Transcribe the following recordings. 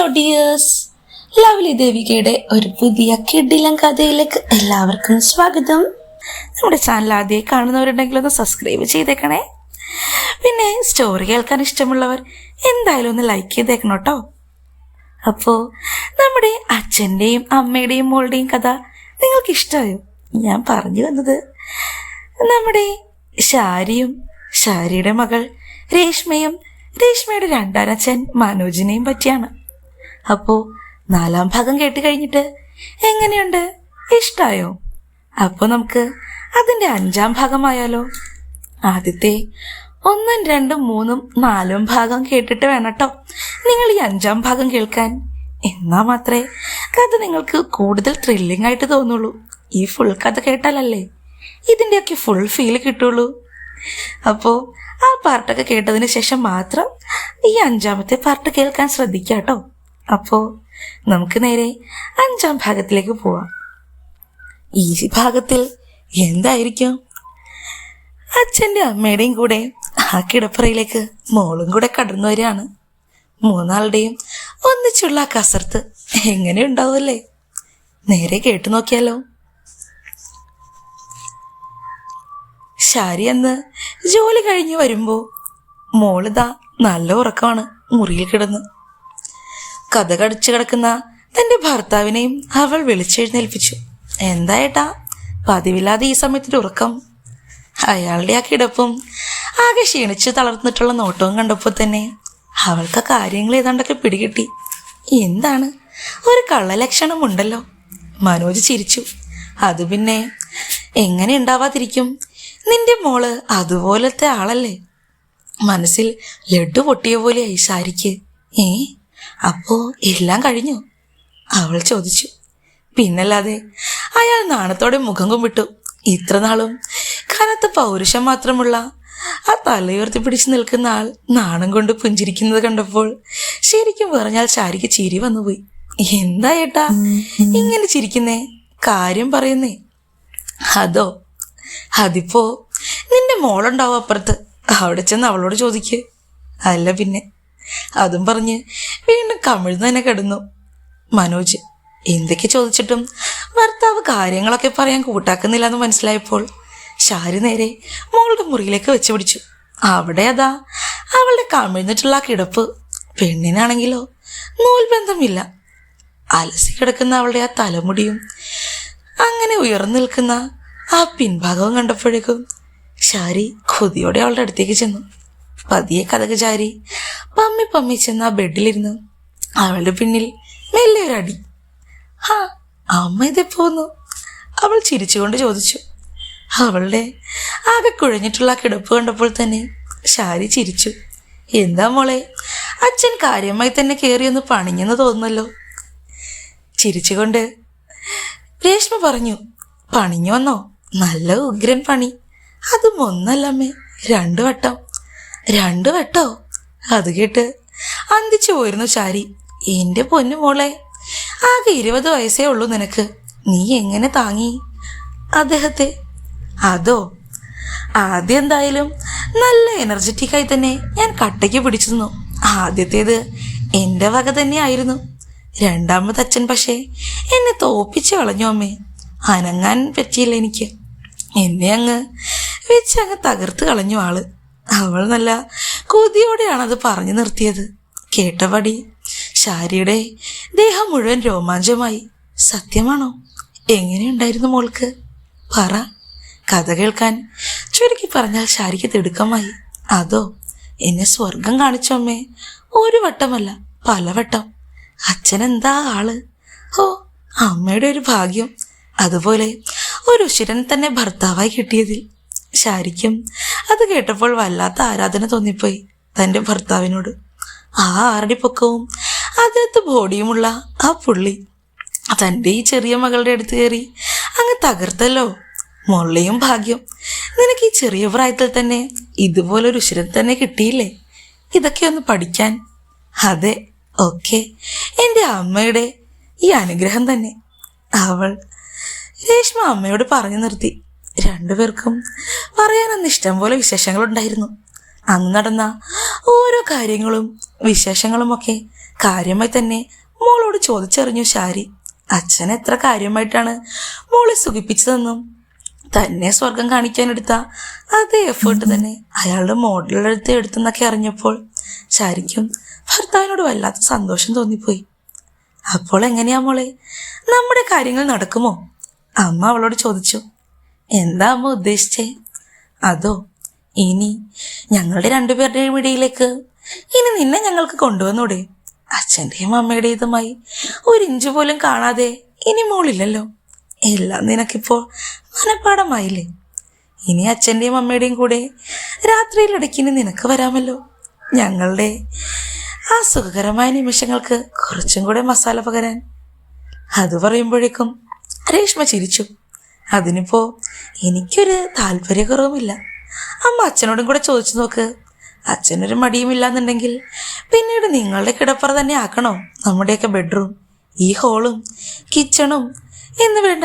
Hello dears lovely ദേവികയുടെ ഒരു പുതിയ കിഡിലം കഥയിലേക്ക് എല്ലാവർക്കും സ്വാഗതം. നമ്മുടെ ചാനൽ ആദ്യമായി കാണുന്നവരുണ്ടെങ്കിൽ ഒന്ന് സബ്സ്ക്രൈബ് ചെയ്തേക്കണേ. പിന്നെ സ്റ്റോറി കേൾക്കാൻ ഇഷ്ടമുള്ളവർ എന്തായാലും ഒന്ന് ലൈക്ക് ചെയ്തേക്കണം കേട്ടോ. അപ്പോൾ നമ്മുടെ അച്ഛന്റെയും അമ്മയുടെയും മോളുടെയും കഥ നിങ്ങൾക്ക് ഇഷ്ടമായോ? ഞാൻ പറഞ്ഞു വന്നത് നമ്മുടെ ഷാരിയും ഷാരിയുടെ മകൾ രേഷ്മയും രേഷ്മയുടെ രണ്ടാനച്ഛൻ മനോജിനെയും പറ്റിയാണ്. അപ്പോ നാലാം ഭാഗം കേട്ട് കഴിഞ്ഞിട്ട് എങ്ങനെയുണ്ട്? ഇഷ്ടായോ? അപ്പോൾ നമുക്ക് അതിന്റെ അഞ്ചാം ഭാഗമായാലോ? ആദ്യത്തെ ഒന്നും രണ്ടും മൂന്നും നാലും ഭാഗം കേട്ടിട്ട് വേണട്ടോ. നിങ്ങൾ ഈ അഞ്ചാം ഭാഗം കേൾക്കാൻ. എന്നാ മാത്രമേ കഥ നിങ്ങൾക്ക് കൂടുതൽ ത്രില്ലിംഗ് ആയിട്ട് തോന്നുള്ളൂ. ഈ ഫുൾ കഥ കേട്ടാലല്ലേ ഇതിന്റെയൊക്കെ ഫുൾ ഫീൽ കിട്ടുള്ളൂ. അപ്പോൾ ആ പാർട്ടൊക്കെ കേട്ടതിന് ശേഷം മാത്രം ഈ അഞ്ചാമത്തെ പാർട്ട് കേൾക്കാൻ ശ്രദ്ധിക്കാം കേട്ടോ അപ്പോൾ നമുക്ക് നേരെ അഞ്ചാം ഭാഗത്തിലേക്ക് പോവാം. ഈ ഭാഗത്തിൽ എന്തായിരിക്കും? അച്ഛന്റെ അമ്മയുടെയും കൂടെ ആ കിടപ്പറയിലേക്ക് മോളും കൂടെ കടന്നു വരികയാണ്. മൂന്നാളുടെയും ഒന്നിച്ചുള്ള ആ കസർത്ത് എങ്ങനെ ഉണ്ടാവുമല്ലേ? നേരെ കേട്ടു നോക്കിയാലോ? ശാരി അന്ന് ജോലി കഴിഞ്ഞ് വരുമ്പോ മോളിതാ നല്ല ഉറക്കമാണ് മുറിയിൽ കിടന്ന്. കഥ കടിച്ചു കിടക്കുന്ന തന്റെ ഭർത്താവിനെയും അവൾ വിളിച്ചെഴുന്നേൽപ്പിച്ചു. എന്തായിട്ടാ പതിവില്ലാതെ ഈ സമയത്തിന്റെ ഉറക്കം. അയാളുടെ ആ കിടപ്പും ആകെ ക്ഷീണിച്ച് തളർന്നിട്ടുള്ള നോട്ടവും കണ്ടപ്പോൾ തന്നെ അവൾക്ക് കാര്യങ്ങൾ ഏതാണ്ടൊക്കെ പിടികിട്ടി. എന്താണ്? ഒരു കള്ളലക്ഷണം ഉണ്ടല്ലോ. മനോജ് ചിരിച്ചു. അത് പിന്നെ എങ്ങനെ ഉണ്ടാവാതിരിക്കും? നിന്റെ മോൾ അതുപോലത്തെ ആളല്ലേ? മനസ്സിൽ ലഡു പൊട്ടിയ പോലെയായി ശാരിക്ക് ഏ? അപ്പോ എല്ലാം കഴിഞ്ഞു. അവൾ ചോദിച്ചു. പിന്നല്ലാതെ അയാൾ നാണത്തോടെ മുഖം കുമ്പിട്ടു. ഇത്ര നാളും കനത്ത പൗരുഷം മാത്രമുള്ള ആ തലയുയർത്തി പിടിച്ചു നിൽക്കുന്ന ആൾ നാണം കൊണ്ട് പുഞ്ചിരിക്കുന്നത് കണ്ടപ്പോൾ ശരിക്കും പറഞ്ഞാൽ ശാരിക്ക് ചിരി വന്നുപോയി. എന്താ ഏട്ടാ ഇങ്ങനെ ചിരിക്കുന്നേ? കാര്യം പറയുന്നേ. അതോ? അതിപ്പോ നിന്റെ മോളുണ്ടാവും അപ്പുറത്ത്. അവിടെ ചെന്ന് അവളോട് ചോദിക്ക്. അല്ല പിന്നെ. അതും പറഞ്ഞ് വീണ്ടും കമിഴ്ന്ന് തന്നെ കിടന്നു. മനോജ് എന്തൊക്കെ ചോദിച്ചിട്ടും ഭർത്താവ് കാര്യങ്ങളൊക്കെ പറയാൻ കൂട്ടാക്കുന്നില്ല എന്ന് മനസ്സിലായപ്പോൾ ഷാരി നേരെ മോളുടെ മുറിയിലേക്ക് വെച്ച് പിടിച്ചു. അവിടെ അതാ അവളുടെ കമിഴ്ന്നിട്ടുള്ള കിടപ്പ്. പെണ്ണിനാണെങ്കിലോ നൂൽബന്ധമില്ല. അലസി കിടക്കുന്ന അവളുടെ ആ തലമുടിയും അങ്ങനെ ഉയർന്നു നിൽക്കുന്ന ആ പിൻഭാഗവും കണ്ടപ്പോഴേക്കും ഷാരി കൊതിയോടെ അവളുടെ അടുത്തേക്ക് ചെന്നു. പതിയെ കഥക് ചാരി പമ്മി പമ്മി ചെന്ന് ആ ബെഡിലിരുന്ന്. അവളുടെ പിന്നിൽ മെല്ലെ ഒരു അടി. ഹാ അമ്മ ഇതേ പോന്നു. അവൾ ചിരിച്ചുകൊണ്ട് ചോദിച്ചു. അവളുടെ ആകെ കുഴഞ്ഞിട്ടുള്ള കിടപ്പ് കണ്ടപ്പോൾ തന്നെ ഷാരി ചിരിച്ചു. എന്താ മോളെ അച്ഛൻ കാര്യമായി തന്നെ കയറിയൊന്ന് പണിഞ്ഞെന്ന് തോന്നുന്നല്ലോ. ചിരിച്ചുകൊണ്ട് രേഷ്മ പറഞ്ഞു പണിഞ്ഞു വന്നോ? നല്ല ഉഗ്രൻ പണി. അതും ഒന്നല്ലമ്മേ രണ്ടു വട്ടം. രണ്ടു വട്ടോ? അത് കേട്ട് അന്തിച്ചു പോയിരുന്നു ചാരി. എന്റെ പൊന്നു മോളെ ആകെ ഇരുപത് വയസ്സേ ഉള്ളൂ നിനക്ക്. നീ എങ്ങനെ താങ്ങി? അദ്ദേഹത്തെ. അതോ ആദ്യം എന്തായാലും നല്ല എനർജറ്റിക് ആയി തന്നെ ഞാൻ കട്ടയ്ക്ക് പിടിച്ചിരുന്നു ആദ്യത്തേത് എന്റെ വക തന്നെയായിരുന്നു. രണ്ടാമത് അച്ഛൻ പക്ഷേ എന്നെ തോപ്പിച്ച് കളഞ്ഞു അമ്മേ. അനങ്ങാൻ പറ്റിയില്ല എനിക്ക്. എന്നെ അങ്ങ് വെച്ച് അങ്ങ് തകർത്ത് കളഞ്ഞു ആൾ. അവൾ നല്ല കൊതിയോടെയാണ് അത് പറഞ്ഞു നിർത്തിയത്. കേട്ടപടി ശാരിയുടെ ദേഹം മുഴുവൻ രോമാഞ്ചമായി. സത്യമാണോ? എങ്ങനെയുണ്ടായിരുന്നു മോൾക്ക്? പറ. കഥ കേൾക്കാൻ ചുരുക്കി പറഞ്ഞാൽ ശാരിക്ക് തിടുക്കമായി. അതോ എന്നെ സ്വർഗം കാണിച്ചു അമ്മേ? ഒരു വട്ടമല്ല പലവട്ടം. അച്ഛൻ എന്താ ആൾ? ഓ അമ്മയുടെ ഒരു ഭാഗ്യം. അതുപോലെ ഒരു ഉശിരൻ തന്നെ ഭർത്താവായി കിട്ടിയതിൽ. ശാരിക്കും അത് കേട്ടപ്പോൾ വല്ലാത്ത ആരാധന തോന്നിപ്പോയി. തന്റെ ഭർത്താവിനോട് ആ ആരുടെ പൊക്കവും? അതിനകത്ത് ബോഡിയുമുള്ള ആ പുള്ളി. തന്റെ ഈ ചെറിയ മകളുടെ അടുത്ത് കയറി അങ്ങ് തകർത്തല്ലോ. മുള്ളയും ഭാഗ്യം. നിനക്ക് ഈ ചെറിയ പ്രായത്തിൽ തന്നെ ഇതുപോലൊരു ഉശിരം തന്നെ കിട്ടിയില്ലേ? ഇതൊക്കെ ഒന്ന് പഠിക്കാൻ. അതെ ഓക്കെ. എന്റെ അമ്മയുടെ ഈ അനുഗ്രഹം തന്നെ. അവൾ രേഷ്മ അമ്മയോട് പറഞ്ഞു നിർത്തി. രണ്ടുപേർക്കും പറയാനൊന്നിഷ്ടം പോലെ വിശേഷങ്ങളുണ്ടായിരുന്നു. അന്ന് നടന്ന ഓരോ കാര്യങ്ങളും വിശേഷങ്ങളും ഒക്കെ കാര്യമായി തന്നെ മോളോട് ചോദിച്ചറിഞ്ഞു ശാരി. അച്ഛൻ എത്ര കാര്യമായിട്ടാണ് മോളെ സുഖിപ്പിച്ചതെന്നും തന്നെ സ്വർഗം കാണിക്കാനെടുത്ത അതേ എഫേർട്ട് തന്നെ അയാളുടെ മോഡലെടുത്ത് എടുത്തെന്നൊക്കെ അറിഞ്ഞപ്പോൾ ശാരിക്കും ഭർത്താവിനോട് വല്ലാത്ത സന്തോഷം തോന്നിപ്പോയി. അപ്പോൾ എങ്ങനെയാ മോളെ? നമ്മുടെ കാര്യങ്ങൾ നടക്കുമോ? അമ്മ അവളോട് ചോദിച്ചു. എന്താ അമ്മ ഉദ്ദേശിച്ചേ? അതോ ഇനി ഞങ്ങളുടെ രണ്ടുപേരുടെയും ഇടയിലേക്ക് ഇനി നിന്നെ ഞങ്ങൾക്ക് കൊണ്ടുവന്നൂടെ. അച്ഛന്റെയും അമ്മയുടേതുമായി ഒരു ഇഞ്ച് പോലും കാണാതെ ഇനി മോളില്ലല്ലോ. എല്ലാം നിനക്കിപ്പോൾ മനപ്പാടമായില്ലേ? ഇനി അച്ഛന്റെയും അമ്മയുടെയും കൂടെ രാത്രിയിലിടയ്ക്കിനി നിനക്ക് വരാമല്ലോ. ഞങ്ങളുടെ ആ സുഖകരമായ നിമിഷങ്ങൾക്ക് കുറച്ചും കൂടെ മസാല പകരാൻ. അത് പറയുമ്പോഴേക്കും രേഷ്മ ചിരിച്ചു. അതിനിപ്പോ എനിക്കൊരു താല്പര്യക്കുറവുമില്ല. അമ്മ അച്ഛനോടും കൂടെ ചോദിച്ചു നോക്ക്. അച്ഛനൊരു മടിയുമില്ലാന്നുണ്ടെങ്കിൽ പിന്നീട് നിങ്ങളുടെ കിടപ്പറ തന്നെ ആക്കണോ? നമ്മുടെയൊക്കെ ബെഡ്റൂം ഈ ഹോളും കിച്ചണും എന്ന് വേണ്ട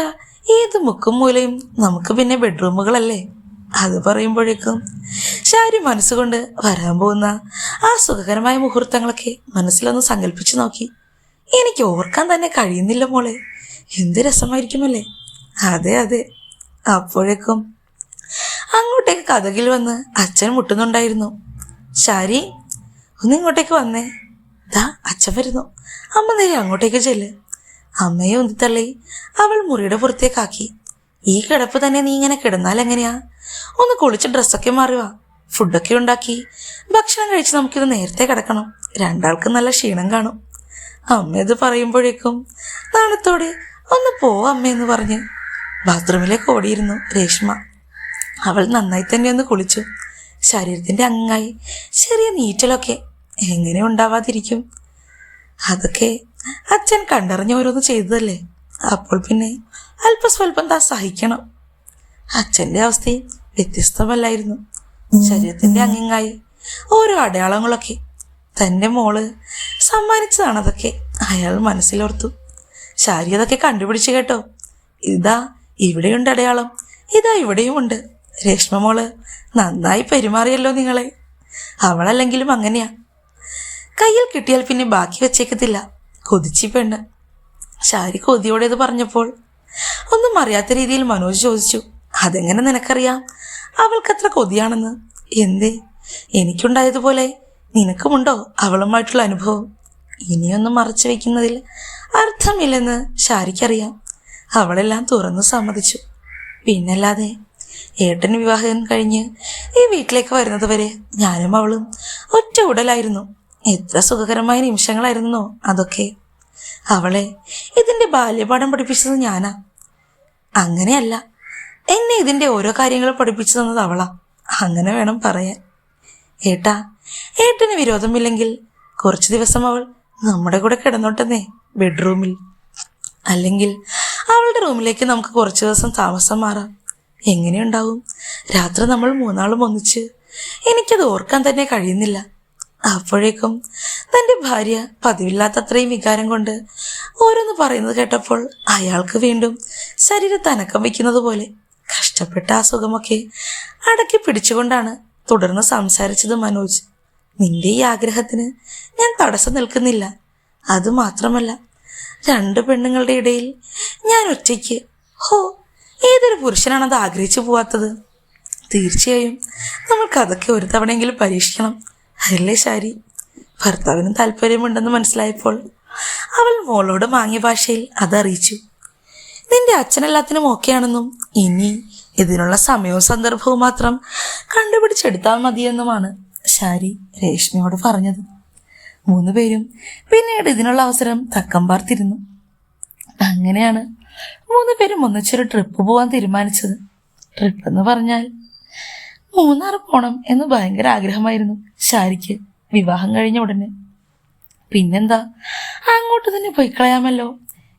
ഏത് മുക്കും മൂലയും നമുക്ക് പിന്നെ ബെഡ്റൂമുകളല്ലേ അത് പറയുമ്പോഴേക്കും ശാരി മനസ്സുകൊണ്ട് വരാൻ പോകുന്ന ആ സുഖകരമായ മുഹൂർത്തങ്ങളൊക്കെ മനസ്സിലൊന്ന് സങ്കല്പിച്ചു നോക്കി. എനിക്ക് ഓർക്കാൻ തന്നെ കഴിയുന്നില്ല മോളെ. എന്ത് രസമായിരിക്കുമല്ലേ? അതെ അതെ. അപ്പോഴേക്കും അങ്ങോട്ടേക്ക് കഥകിൽ വന്ന് അച്ഛൻ മുട്ടുന്നുണ്ടായിരുന്നു. ശാരി ഒന്ന് ഇങ്ങോട്ടേക്ക് വന്നേ. ദാ അച്ഛൻ വരുന്നു. അമ്മ നേരെ അങ്ങോട്ടേക്ക് ചെല്ല്. അമ്മയെ ഉന്തിത്തള്ളി അവൾ മുറിയുടെ പുറത്തേക്കാക്കി. ഈ കിടപ്പ് തന്നെ നീ ഇങ്ങനെ കിടന്നാൽ എങ്ങനെയാ? ഒന്ന് കുളിച്ച് ഡ്രസ്സൊക്കെ മാറി വാ. ഫുഡൊക്കെ ഉണ്ടാക്കി. ഭക്ഷണം കഴിച്ച് നമുക്കിത് നേരത്തെ കിടക്കണം. രണ്ടാൾക്കും നല്ല ക്ഷീണം കാണും. അമ്മ ഇത് പറയുമ്പോഴേക്കും നാണത്തോടെ ഒന്ന് പോ അമ്മയെന്ന് പറഞ്ഞ്. ബാത്റൂമിലേക്ക് ഓടിയിരുന്നു രേഷ്മ. അവൾ നന്നായി തന്നെ ഒന്ന് കുളിച്ചു. ശരീരത്തിന്റെ അങ്ങായി ചെറിയ നീറ്റലൊക്കെ എങ്ങനെ ഉണ്ടാവാതിരിക്കും? അതൊക്കെ അച്ഛൻ കണ്ടറിഞ്ഞ ഓരോന്ന് ചെയ്തതല്ലേ? അപ്പോൾ പിന്നെ അല്പസ്വല്പം താ സഹിക്കണം. അച്ഛന്റെ അവസ്ഥയും വ്യത്യസ്തമല്ലായിരുന്നു. ശരീരത്തിന്റെ അങ്ങിങ്ങായി ഓരോ അടയാളങ്ങളൊക്കെ തന്റെ മോൾ സമ്മാനിച്ചതാണ് അതൊക്കെ. അയാൾ മനസ്സിലോർത്തു. ശാരി അതൊക്കെ കണ്ടുപിടിച്ചു കേട്ടോ. ഇതാ ഇവിടെയുണ്ട് അടയാളം. ഇതാ ഇവിടെയുമുണ്ട്. രേഷ്മ മോൾ നന്നായി പെരുമാറിയല്ലോ നിങ്ങളെ. അവളല്ലെങ്കിലും അങ്ങനെയാ. കയ്യിൽ കിട്ടിയാൽ പിന്നെ ബാക്കി വെച്ചേക്കത്തില്ല. കൊതിച്ചി പെണ്ണ്. ശാരി കൊതിയോടെ ഇത് പറഞ്ഞപ്പോൾ ഒന്നും അറിയാത്ത രീതിയിൽ മനോജ് ചോദിച്ചു അതെങ്ങനെ നിനക്കറിയാം? അവൾക്കത്ര കൊതിയാണെന്ന്. എന്തേ? എനിക്കുണ്ടായതുപോലെ നിനക്കുമുണ്ടോ അവളുമായിട്ടുള്ള അനുഭവം? ഇനിയൊന്നും മറച്ചു വയ്ക്കുന്നതിൽ അർത്ഥമില്ലെന്ന് ശാരിക്കറിയാം. അവളെല്ലാം തുറന്നു സമ്മതിച്ചു. പിന്നല്ലാതെ ഏട്ടൻ വിവാഹം കഴിഞ്ഞ് ഈ വീട്ടിലേക്ക് വരുന്നത് വരെ ഞാനും അവളും ഒറ്റ ഉടലായിരുന്നു. എത്ര സുഖകരമായ നിമിഷങ്ങളായിരുന്നു അതൊക്കെ. അവളെ ഇതിന്റെ ബാല്യപാഠം പഠിപ്പിച്ചത് ഞാനാ. അങ്ങനെയല്ല എന്നെ ഇതിന്റെ ഓരോ കാര്യങ്ങൾ പഠിപ്പിച്ചു തന്നത് അവളാ. അങ്ങനെ വേണം പറയാൻ. ഏട്ടാ ഏട്ടന് വിരോധമില്ലെങ്കിൽ കുറച്ചു ദിവസം അവൾ നമ്മുടെ കൂടെ കിടന്നോട്ടെന്നേ ബെഡ്റൂമിൽ. അല്ലെങ്കിൽ അവളുടെ റൂമിലേക്ക് നമുക്ക് കുറച്ചു ദിവസം താമസം മാറാം. എങ്ങനെയുണ്ടാവും? രാത്രി നമ്മൾ മൂന്നാളും ഒന്നിച്ച്. എനിക്കത് ഓർക്കാൻ തന്നെ കഴിയുന്നില്ല. അപ്പോഴേക്കും തന്റെ ഭാര്യ പതിവില്ലാത്തത്രയും വികാരം കൊണ്ട് ഓരോന്ന് പറയുന്നത് കേട്ടപ്പോൾ അയാൾക്ക് വീണ്ടും ശരീരത്ത് അനക്കം വയ്ക്കുന്നത് പോലെ കഷ്ടപ്പെട്ട ആ സുഖമൊക്കെ അടക്കി പിടിച്ചുകൊണ്ടാണ് തുടർന്ന് സംസാരിച്ചത് മനോജ്. നിന്റെ ഈ ആഗ്രഹത്തിന് ഞാൻ തടസ്സം നിൽക്കുന്നില്ല. അത് മാത്രമല്ല രണ്ട് പെണ്ണുങ്ങളുടെ ഇടയിൽ ഞാൻ ഒറ്റയ്ക്ക്. ഹോ ഏതൊരു പുരുഷനാണത് ആഗ്രഹിച്ചു പോവാത്തത്? തീർച്ചയായും. നമ്മൾക്ക് അതൊക്കെ ഒരു തവണയെങ്കിലും പരീക്ഷിക്കണം. അല്ലേ ശാരി? ഭർത്താവിനും താല്പര്യമുണ്ടെന്ന് മനസ്സിലായപ്പോൾ അവൾ മോളോട് മാങ്ങിയ ഭാഷയിൽ അതറിയിച്ചു. നിന്റെ അച്ഛനെല്ലാത്തിനും ഓക്കെയാണെന്നും ഇനി ഇതിനുള്ള സമയവും സന്ദർഭവും മാത്രം കണ്ടുപിടിച്ചെടുത്താൽ മതിയെന്നുമാണ് ശാരി രേഷ്മയോട് പറഞ്ഞത്. മൂന്ന് പേരും പിന്നീട് ഇതിനുള്ള അവസരം തക്കം പാർത്തിരുന്നു. അങ്ങനെയാണ് മൂന്ന് പേരും ഒന്നിച്ചൊരു ട്രിപ്പ് പോകാൻ തീരുമാനിച്ചത്. ട്രിപ്പ് എന്ന് പറഞ്ഞാൽ മൂന്നാർ പോണം എന്ന് ഭയങ്കര ആഗ്രഹമായിരുന്നു ശാരിക്ക്. വിവാഹം കഴിഞ്ഞ ഉടനെ. പിന്നെന്താ? അങ്ങോട്ട് തന്നെ പോയി കളയാമല്ലോ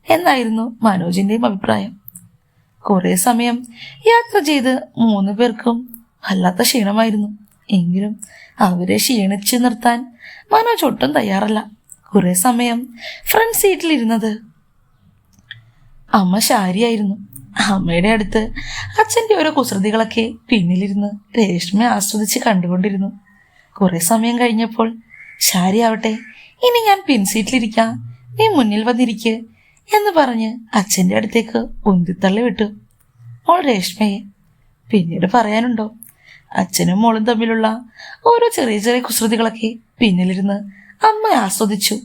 എന്നായിരുന്നു മനോജിന്റെയും അഭിപ്രായം. കുറെ സമയം യാത്ര ചെയ്ത് മൂന്ന് പേർക്കും വല്ലാത്ത ക്ഷീണമായിരുന്നു. എങ്കിലും അവരെ ക്ഷീണിച്ചു നിർത്താൻ മനോജ് ഒട്ടും തയ്യാറല്ല. കുറെ സമയം ഫ്രണ്ട് സീറ്റിലിരുന്നത് അമ്മ ശാരിയായിരുന്നു. അമ്മയുടെ അടുത്ത് അച്ഛന്റെ ഓരോ കുസൃതികളൊക്കെ പിന്നിലിരുന്ന് രേഷ്മ ആസ്വദിച്ച് കണ്ടുകൊണ്ടിരുന്നു. കുറേ സമയം കഴിഞ്ഞപ്പോൾ ശാരി ആവട്ടെ ഇനി ഞാൻ പിൻസീറ്റിലിരിക്കാം നീ മുന്നിൽ വന്നിരിക്ക് എന്ന് പറഞ്ഞ് അച്ഛന്റെ അടുത്തേക്ക് ഉന്തിത്തള്ളി വിട്ടു. മോൾ രേഷ്മയെ പിന്നീട് പറയാനുണ്ടോ അച്ഛനും മോളും തമ്മിലുള്ള ഓരോ ചെറിയ ചെറിയ കുസൃതികളൊക്കെ പിന്നിലിരുന്ന് അമ്മ ആസ്വദിച്ചു.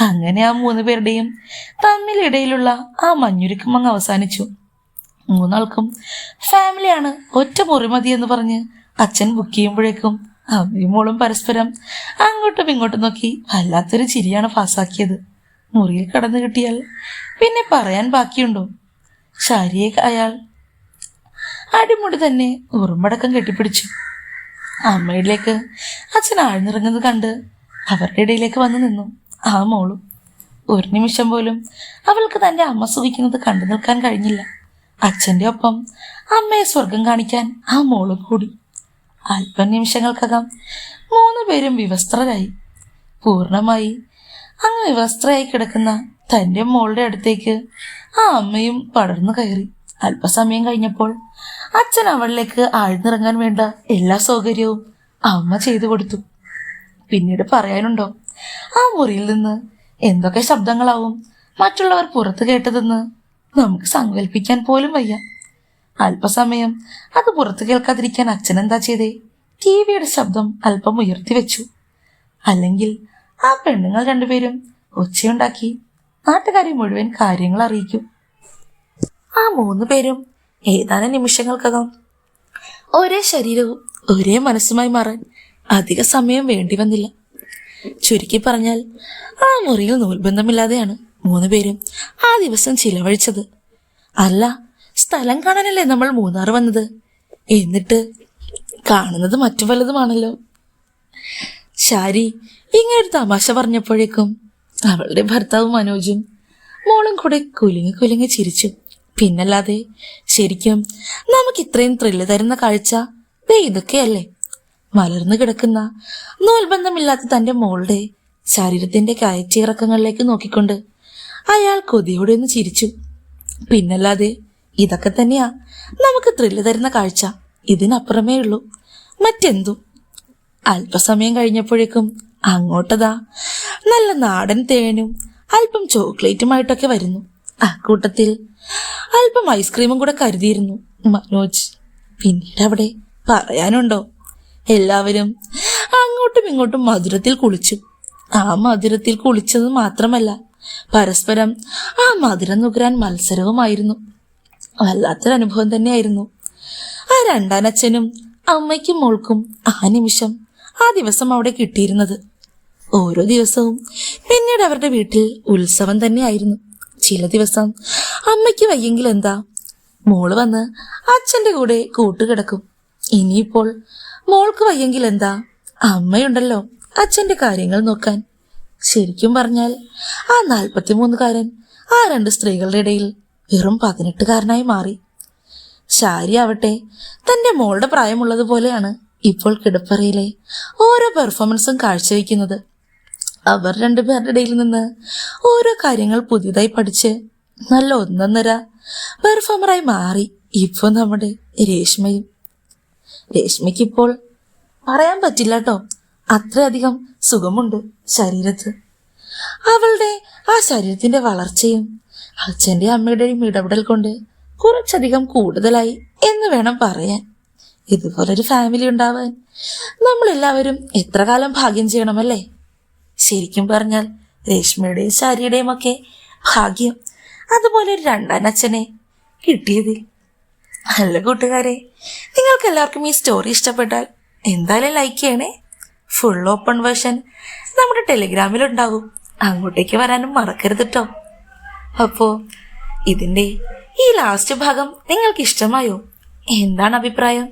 അങ്ങനെ ആ മൂന്ന് പേരുടെയും തമ്മിലിടയിലുള്ള ആ മഞ്ഞുരുക്കം അങ്ങ് അവസാനിച്ചു. മൂന്നാൾക്കും ഫാമിലിയാണ് ഒറ്റ മുറി മതി എന്ന് പറഞ്ഞ് അച്ഛൻ ബുക്ക് ചെയ്യുമ്പോഴേക്കും അമ്മയും മോളും പരസ്പരം അങ്ങോട്ടും ഇങ്ങോട്ടും നോക്കി വല്ലാത്തൊരു ചിരിയാണ് പാസ്സാക്കിയത്. മുറിയിൽ കടന്നു കിട്ടിയാൽ പിന്നെ പറയാൻ ബാക്കിയുണ്ടോ? ശാരിയെ അയാൾ അടിമുടി തന്നെ ഉറുമ്പടക്കം കെട്ടിപ്പിടിച്ചു. അമ്മയിലേക്ക് അച്ഛൻ ആഴ്ന്നിറങ്ങുന്നത് കണ്ട് അവരുടെ ഇടയിലേക്ക് വന്നു നിന്നു. ആ മോളും. ഒരു നിമിഷം പോലും അവൾക്ക് തന്റെ അമ്മ സുഖിക്കുന്നത് കണ്ടു നിൽക്കാൻ കഴിഞ്ഞില്ല. അച്ഛന്റെ ഒപ്പം അമ്മയെ സ്വർഗം കാണിക്കാൻ ആ മോളും കൂടി. അല്പ നിമിഷങ്ങൾക്കകം മൂന്ന് പേരും വിവസ്ത്രരായി. പൂർണമായി അങ്ങ് വിവസ്ത്രയായി കിടക്കുന്ന തന്റെ മോളുടെ അടുത്തേക്ക് ആ അമ്മയും പടർന്നു കയറി. അല്പസമയം കഴിഞ്ഞപ്പോൾ അച്ഛൻ അവളിലേക്ക് ആഴ്ന്നിറങ്ങാൻ വേണ്ട എല്ലാ സൗകര്യവും അമ്മ ചെയ്തു കൊടുത്തു. പിന്നീട് പറയാനുണ്ടോ? ആ മുറിയിൽ നിന്ന് എന്തൊക്കെ ശബ്ദങ്ങളാവും മറ്റുള്ളവർ പുറത്തു കേട്ടതെന്ന് നമുക്ക് സങ്കല്പിക്കാൻ പോലും വയ്യ. അല്പസമയം അത് പുറത്തു കേൾക്കാതിരിക്കാൻ അച്ഛൻ എന്താ ചെയ്തേ? ടി വിയുടെ ശബ്ദം അല്പം ഉയർത്തി വെച്ചു. അല്ലെങ്കിൽ ആ പെണ്ണുങ്ങൾ രണ്ടുപേരും ഒച്ചയുണ്ടാക്കി നാട്ടുകാരെ മുഴുവൻ കാര്യങ്ങൾ അറിയിക്കും. ആ മൂന്ന് പേരും ഏതാനും നിമിഷങ്ങൾക്കകം ഒരേ ശരീരവും ഒരേ മനസ്സുമായി മാറാൻ അധിക സമയം വേണ്ടി വന്നില്ല. ചുരുക്കി പറഞ്ഞാൽ ആ മുറിയിൽ നൂൽബന്ധമില്ലാതെയാണ് മൂന്ന് പേരും ആ ദിവസം ചിലവഴിച്ചത്. അല്ല സ്ഥലം കാണാനല്ലേ നമ്മൾ മൂന്നാർ വന്നത്. എന്നിട്ട് കാണുന്നത് മറ്റു പലതുമാണല്ലോ ശാരി ഇങ്ങനൊരു തമാശ പറഞ്ഞപ്പോഴേക്കും അവളുടെ ഭർത്താവ് മനോജും മോളും കൂടെ കുലുങ്ങി കുലുങ്ങി ചിരിച്ചു. പിന്നല്ലാതെ ശരിക്കും നമുക്ക് ഇത്രയും ത്രില്ല് തരുന്ന കാഴ്ച ദേ ഇതൊക്കെയല്ലേ. മലർന്നു കിടക്കുന്ന നോൽബന്ധമില്ലാത്ത തന്റെ മോളുടെ ശരീരത്തിന്റെ കയറ്റിയിറക്കങ്ങളിലേക്ക് നോക്കിക്കൊണ്ട് അയാൾ കൊതിയോടെ ഒന്ന് ചിരിച്ചു. പിന്നല്ലാതെ ഇതൊക്കെ തന്നെയാ നമുക്ക് ത്രില്ല് തരുന്ന കാഴ്ച. ഇതിനപ്പുറമേ ഉള്ളൂ. മറ്റെന്തും? അല്പസമയം കഴിഞ്ഞപ്പോഴേക്കും അങ്ങോട്ടതാ നല്ല നാടൻ തേനും അല്പം ചോക്ലേറ്റുമായിട്ടൊക്കെ വരുന്നു. അക്കൂട്ടത്തിൽ അല്പം ഐസ്ക്രീമും കൂടെ കരുതിയിരുന്നു മനോജ്. പിന്നീട് അവിടെ പറയാനുണ്ടോ? എല്ലാവരും അങ്ങോട്ടും ഇങ്ങോട്ടും മധുരത്തിൽ കുളിച്ചു. ആ മധുരത്തിൽ കുളിച്ചത് മാത്രമല്ല പരസ്പരം ആ മധുരം നുകരാൻ മത്സരവുമായിരുന്നു. വല്ലാത്തൊരനുഭവം തന്നെയായിരുന്നു. ആ രണ്ടാനച്ഛനും അമ്മയ്ക്കും മോൾക്കും ആ നിമിഷം ആ ദിവസം അവിടെ കിട്ടിയിരുന്നത്. ഓരോ ദിവസവും പിന്നീട് അവരുടെ വീട്ടിൽ ഉത്സവം തന്നെയായിരുന്നു. ചില ദിവസം അമ്മയ്ക്ക് വയ്യെങ്കിൽ എന്താ മോൾ വന്ന് അച്ഛന്റെ കൂടെ കൂട്ടുകിടക്കും. ഇനിയിപ്പോൾ മോൾക്ക് വയ്യെങ്കിൽ എന്താ? അമ്മയുണ്ടല്ലോ അച്ഛന്റെ കാര്യങ്ങൾ നോക്കാൻ. ശരിക്കും പറഞ്ഞാൽ ആ നാൽപ്പത്തിമൂന്നുകാരൻ ആ രണ്ട് സ്ത്രീകളുടെ ഇടയിൽ വെറും പതിനെട്ടുകാരനായി മാറി. ശാരി ആവട്ടെ തന്റെ മോളുടെ പ്രായമുള്ളതുപോലെയാണ് ഇപ്പോൾ കിടപ്പറയിലെ ഓരോ പെർഫോമൻസും കാഴ്ചവെക്കുന്നത്. അവർ രണ്ടുപേരുടെ ഇടയിൽ നിന്ന് ഓരോ കാര്യങ്ങൾ പുതിയതായി പഠിച്ച് നല്ല ഒന്നൊന്നര പെർഫോമറായി മാറി. ഇപ്പോൾ നമ്മുടെ രേഷ്മയും രേഷ്മയ്ക്കിപ്പോൾ പറയാൻ പറ്റില്ല കേട്ടോ അത്രയധികം സുഖമുണ്ട് ശരീരത്ത്. അവളുടെ ആ ശരീരത്തിന്റെ വളർച്ചയും അച്ഛന്റെ അമ്മയുടെയും ഇടപെടൽ കൊണ്ട് കുറച്ചധികം കൂടുതലായി എന്ന് വേണം പറയാൻ. ഇതുപോലൊരു ഫാമിലി ഉണ്ടാവാൻ നമ്മളെല്ലാവരും എത്ര കാലം ഭാഗ്യം ചെയ്യണമല്ലേ? ശരിക്കും പറഞ്ഞാൽ രേഷ്മയുടെയും ശാരിയുടെയും ഒക്കെ ഭാഗ്യം അതുപോലെ ഒരു രണ്ടാനച്ഛനെ കിട്ടിയതിൽ അല്ല കൂട്ടുകാരെ നിങ്ങൾക്ക് എല്ലാവർക്കും ഈ സ്റ്റോറി ഇഷ്ടപ്പെട്ടാൽ എന്തായാലും ലൈക്ക് ചെയ്യണേ. ഫുൾ ഓപ്പൺ വേർഷൻ നമ്മുടെ ടെലിഗ്രാമിൽ ഉണ്ടാകും അങ്ങോട്ടേക്ക് വരാനും മറക്കരുത് കേട്ടോ അപ്പോൾ ഇതിന്റെ ഈ ലാസ്റ്റ് ഭാഗം നിങ്ങൾക്ക് ഇഷ്ടമായോ എന്താണ് അഭിപ്രായം?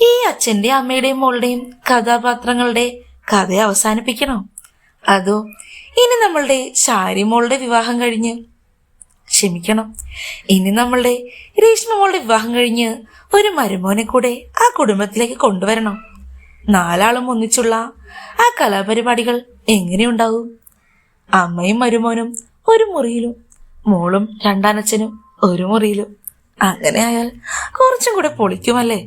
ഈ അച്ഛന്റെയും അമ്മയുടെയും മോളുടെയും കഥാപാത്രങ്ങളുടെ കഥ അവസാനിപ്പിക്കണോ? അതോ ഇനി നമ്മളുടെ ശാരി മോളുടെ വിവാഹം കഴിഞ്ഞ് ക്ഷമിക്കണം. ഇനി നമ്മളുടെ രേഷ്മ മോളുടെ വിവാഹം കഴിഞ്ഞ് ഒരു മരുമോനെ കൂടെ ആ കുടുംബത്തിലേക്ക് കൊണ്ടുവരണം. നാലാളും ഒന്നിച്ചുള്ള ആ കലാപരിപാടികൾ എങ്ങനെയുണ്ടാവും അമ്മയും മരുമോനും ഒരു മുറിയിലും മോളും രണ്ടാനച്ഛനും ഒരു മുറിയിലും. അങ്ങനെ ആയാൽ കുറച്ചും കൂടെ പൊളിക്കുമല്ലേ?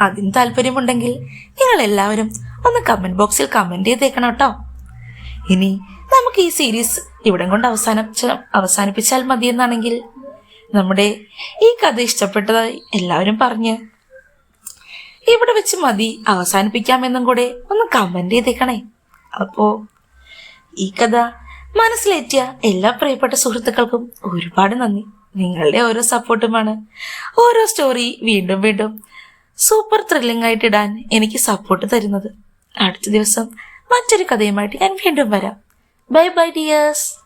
അതിന് താല്പര്യമുണ്ടെങ്കിൽ നിങ്ങൾ എല്ലാവരും ഒന്ന് കമന്റ് ബോക്സിൽ കമന്റ് ചെയ്തേക്കണം കേട്ടോ. ഇനി നമുക്ക് ഈ സീരീസ് ഇവിടം കൊണ്ട് അവസാനിച്ച അവസാനിപ്പിച്ചാൽ മതിയെന്നാണെങ്കിൽ നമ്മുടെ ഈ കഥ ഇഷ്ടപ്പെട്ടതായി എല്ലാവരും പറഞ്ഞ് ഇവിടെ വെച്ച് മതി അവസാനിപ്പിക്കാമെന്നും കൂടെ ഒന്ന് കമന്റ് ചെയ്തേക്കണേ. അപ്പോ ഈ കഥ മനസ്സിലേറ്റിയ എല്ലാ പ്രിയപ്പെട്ട സുഹൃത്തുക്കൾക്കും ഒരുപാട് നന്ദി. നിങ്ങളുടെ ഓരോ സപ്പോർട്ടുമാണ്. ഓരോ സ്റ്റോറി വീണ്ടും വീണ്ടും സൂപ്പർ ത്രില്ലിംഗ് ആയിട്ട് ഇടാൻ എനിക്ക് സപ്പോർട്ട് തരുന്നത്. അടുത്ത ദിവസം മറ്റൊരു കഥയുമായിട്ട് ഞാൻ വീണ്ടും വരാം. Bye bye, dears.